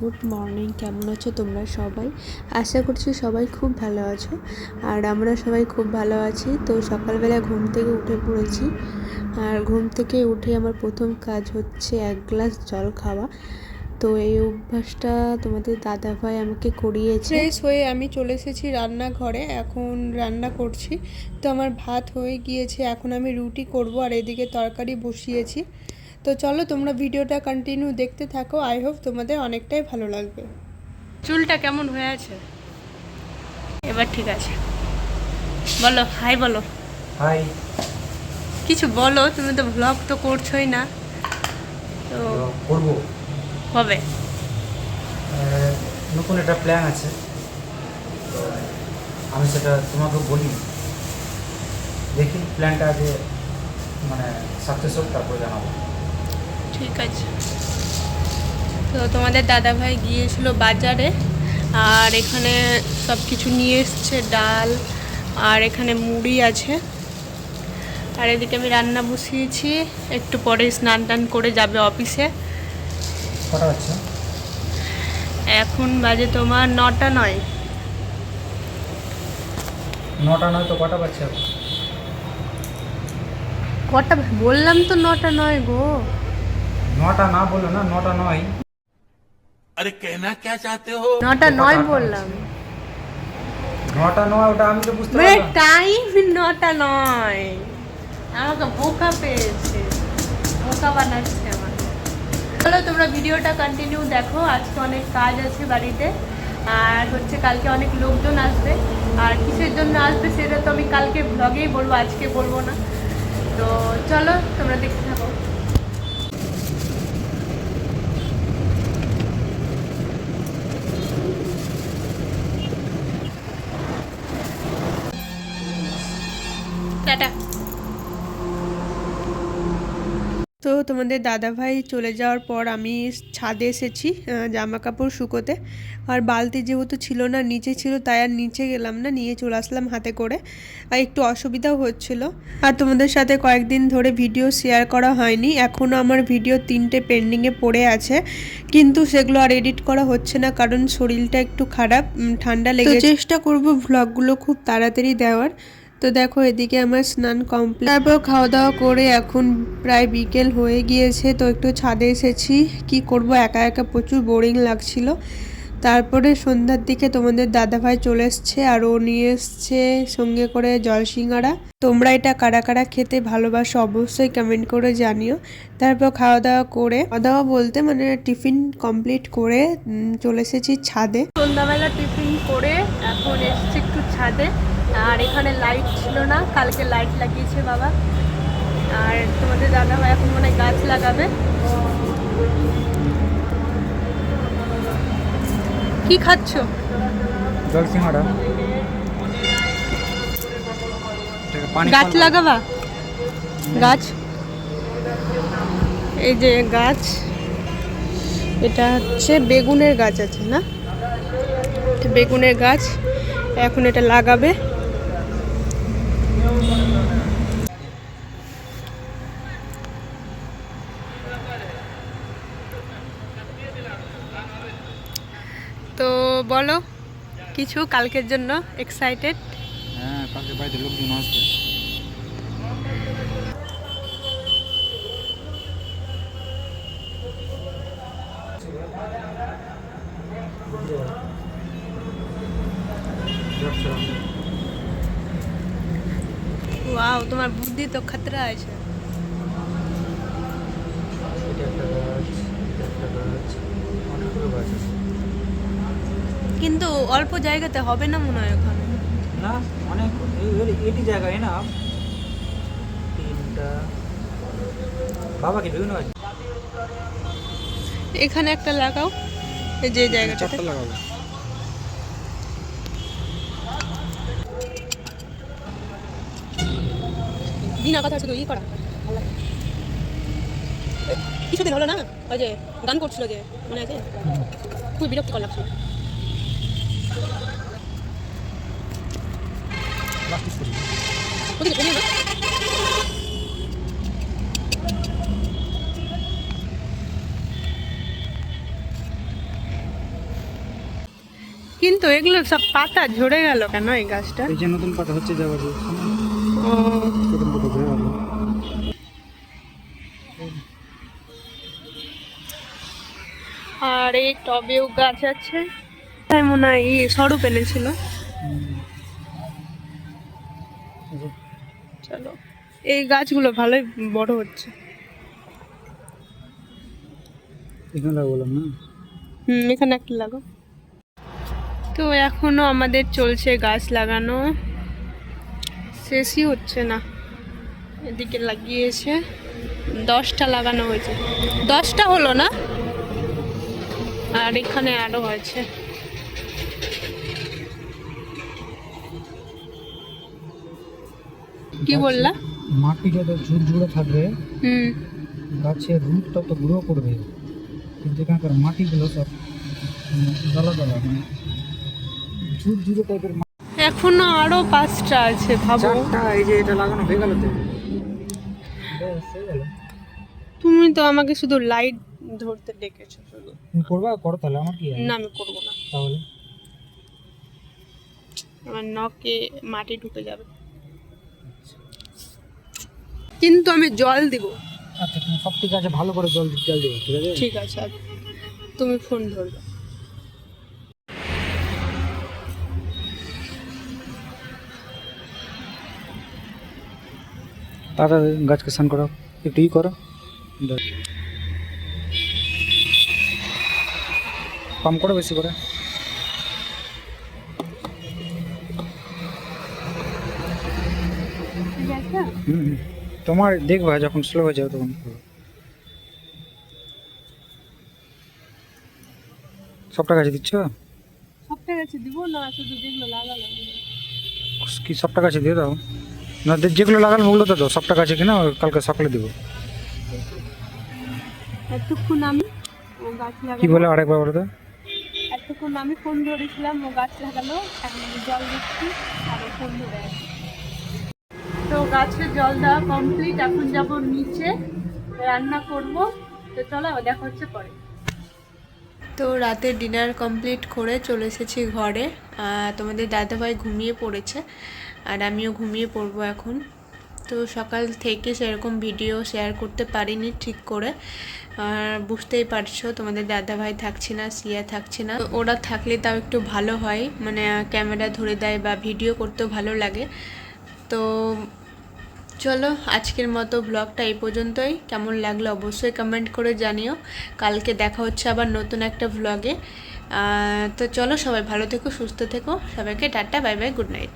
Good morning, কেমন আছো তোমরা সবাই? আশা করছি সবাই খুব ভালো আছো, আর আমরা সবাই খুব ভালো আছি। তো সকালবেলা ঘুম থেকে উঠে পড়েছি, আর ঘুম থেকে উঠে আমার প্রথম কাজ হচ্ছে এক গ্লাস জল খাওয়া। তো এই অভ্যাসটা তোমাদের দাদাভাই আমাকে করিয়েছে। ফ্রেশ হয়ে আমি চলে এসেছি রান্নাঘরে, এখন রান্না করছি। তো আমার ভাত হয়ে গিয়েছে, এখন আমি রুটি করব, আর এদিকে তরকারি বসিয়েছি। তো চলো তোমরা ভিডিওটা কন্টিনিউ দেখতে থাকো। আই হোপ তোমাদের অনেকটাই ভালো লাগবে। চুলটা কেমন হয়ে আছে? এবার ঠিক আছে। বলো হাই বলো। হাই কিছু বলো তুমি তো ব্লগ তো করছোই না। তো করব। হবে। নতুন একটা প্ল্যান আছে। আমি সেটা তোমাকে বলি। দেখি প্ল্যানটা আগে মানে সাকসেস হোক তারপরে জানাব। ঠিক আছে। তো তোমাদের দাদাভাই গিয়েছিল বাজারে আর এখানে সব কিছু নিয়ে এসছে ডাল আর এখানে মুড়ি আছে। আর এদিকে আমি রান্না বসিয়েছি একটু পরে স্নান টান করে যাবে অফিসে। এখন বাজে তোমার নটা নয়। নটা নয় তো কটা এখন? কটা বললাম তো নটা নয় গো। নটা না বলল না নটা নয়। আরে কেনা কে চাতে হো নটা নয় বললাম। নটা নয় ওটা আমি তো বুঝতে মানে টাইম নটা নয়। আমাকে বোকা পেয়েছে। বোকা বানাচ্ছে আমাকে। চলো তোমরা ভিডিওটা কন্টিনিউ দেখো। আজকে অনেক কাজ আছে বাড়িতে। আর হচ্ছে কালকে অনেক লোকজন আসবে। আর কিসের জন্য আসবে সেটা তো আমি কালকে ব্লগেই বলব আজকে বলব না। তো চলো তোমরা দেখতে তোমাদের দাদাভাই চলে যাওয়ার পর আমি ছাদে এসেছি জামা কাপড় শুকোতে। আর বালতি যেহেতু ছিল না নিচে ছিল তাই আর নিচে গেলাম না নিয়ে চলে আসলাম হাতে করে। আর একটু অসুবিধাও হচ্ছিল। আর তোমাদের সাথে কয়েকদিন ধরে ভিডিও শেয়ার করা হয়নি এখনও আমার ভিডিও তিনটে পেন্ডিংয়ে পড়ে আছে। কিন্তু সেগুলো আর এডিট করা হচ্ছে না কারণ শরীরটা একটু খারাপ ঠান্ডা লেগে চেষ্টা করব ভ্লগগুলো খুব তাড়াতাড়ি দেওয়ার। তো দেখো, এদিকে আমার স্নান কমপ্লিট। তারপর খাওয়া দাওয়া করে এখন প্রায় বিকেল হয়ে গিয়েছে, তো একটু ছাদে এসেছি। কি করব? একা একা প্রচুর বোরিং লাগছিল। তারপরে সন্ধ্যার দিকে তোমাদের দাদাভাই চলে এসছে আর ও নিয়ে এসছে সঙ্গে করে জল সিঙ্গারা তোমরা এটা কারা কারা খেতে ভালোবাসো অবশ্যই কমেন্ট করে জানিও। তারপর খাওয়া দাওয়া করে খাওয়া দাওয়া বলতে মানে টিফিন কমপ্লিট করে চলে এসেছি ছাদে। সন্ধ্যাবেলা টিফিন করে এখন এসছি একটু ছাদে। আর এখানে লাইট ছিল না কালকে লাইট লাগিয়েছে বাবা। আর তোমাদের দাদা ভাই এখন মনে হয় গাছ লাগাবে। কি খাচ্ছ? জলসিংহাটা গাছ লাগাবা? গাছ? এই যে গাছ এটা হচ্ছে বেগুনের গাছ আছে না? বেগুনের গাছ এখন এটা লাগাবে তো বলো কিছু কালকের জন্য এক্সাইটেড হ্যাঁ কালকে বাড়িতে লোকজন আসবে। ওয়াও তোমার বুদ্ধি তো খতরা আছে। এটা একটা গাছ এটা একটা গাছ অনেকগুলো গাছ আছে। কিন্তু অল্প জায়গাতে হবে না মনে হয় ওখানে? না অনেক এটি জায়গায় না। তিনটা। বাবা কি বিভিন্ন এখানে একটা লাগাও এই যে জায়গাটাতে। চারটা লাগাবো বিনা কথা শুধু ই করা। কিছুদিন হলো না ওই যে গান করছিল যে মনে আছে? খুব বিরক্তিকর লাগছিল প্লাস্টিক করি ওদিকে চলে না কিন্তু এগুলো সব পাতা ঝরে গেল কেন এই গাছটা? এই যে নতুন পাতা হচ্ছে যাবার ও। নতুন পাতা ধরে গেল। আর এই টবেও গাছ আছে। তাই মনে হয় স্বরূপ এনেছিল। চলো। এই গাছগুলো ভালোই বড় হচ্ছে। এখানে লাগা বললাম না? হুম এখানে একটা লাগো তো এখনও আমাদের চলছে গাছ লাগানো। শেষই হচ্ছে না। এদিকে লাগিয়েছে। দশটা লাগানো হয়েছে। দশটা হলো না? আর এখানে আরও হয়েছে কি বললা? মাটি যত ঝুরঝুরে থাকবে। হুম। গাছের রুট তত গ্রো করবে। কিন্তু এখানকার মাটিগুলো সব দলা দলা মানে ঝুরঝুরে টাইপের এখনও আরও পাঁচটা আছে ভাবো। এই যে এটা লাগানো হয়ে গেল তো। তুমি তো আমাকে শুধু লাইট ধরতে ডেকেছো শুধু তুমি করবা? করো তাহলে আমার কি না আমি করব না। তাহলে। আমার নখে মাটি ঢুকে যাবে। কিন্তু আমি জল দিব। আচ্ছা তুমি সব ঠিক আছে ভালো করে জল জল দেবে ঠিক আছে? ঠিক আছে আর তুমি ফোন ধরবে। তারা গাছকে স্নান করো একটু ই করো। পাম্প করো বেশি করে। হুম হুম। তোমার দেখবা যখন স্লো হয়ে যাবে তখন। করো। সবটা গাছে দিচ্ছ? সবটা গেছে দিব না শুধু যেগুলো লাগালাম। কি সবটা গাছে দিয়ে দাও। না যেগুলো লাগানো ওগুলো তো দাও সবটা গাছে কিনা কালকে সকালে দেবো। এতক্ষণ আমি ও গাছ কি বলে আরেকবার বলে দাও এতক্ষণ আমি ফোন ধরেছিলাম ও গাছ লাগালো এখন জল দিচ্ছি আর ফোন ধরে আছে। তো গাছে জল দেওয়া কমপ্লিট এখন যাব নিচে রান্না করব। তো চলো দেখা হচ্ছে পরে। তো রাতের ডিনার কমপ্লিট করে চলে এসেছি ঘরে। তোমাদের দাদাভাই ঘুমিয়ে পড়েছে, আর আমিও ঘুমিয়ে পড়ব এখন। তো সকাল থেকে সেরকম ভিডিও শেয়ার করতে পারিনি ঠিক করে। আর বুঝতেই পারছ, তোমাদের দাদাভাই থাকছে না, সিয়া থাকছে না। ওরা থাকলে তাও একটু ভালো হয়। মানে ক্যামেরা ধরে দেয় বা ভিডিও করতেও ভালো লাগে। তো চলো, আজকের মতো ব্লগটা এই পর্যন্তই। কেমন লাগল অবশ্যই কমেন্ট করে জানিও। কালকে দেখা হচ্ছে আবার নতুন একটা ব্লগে তো চলো, সবাই ভালো থেকো, সুস্থ থেকো। সবাইকে tata bye bye good night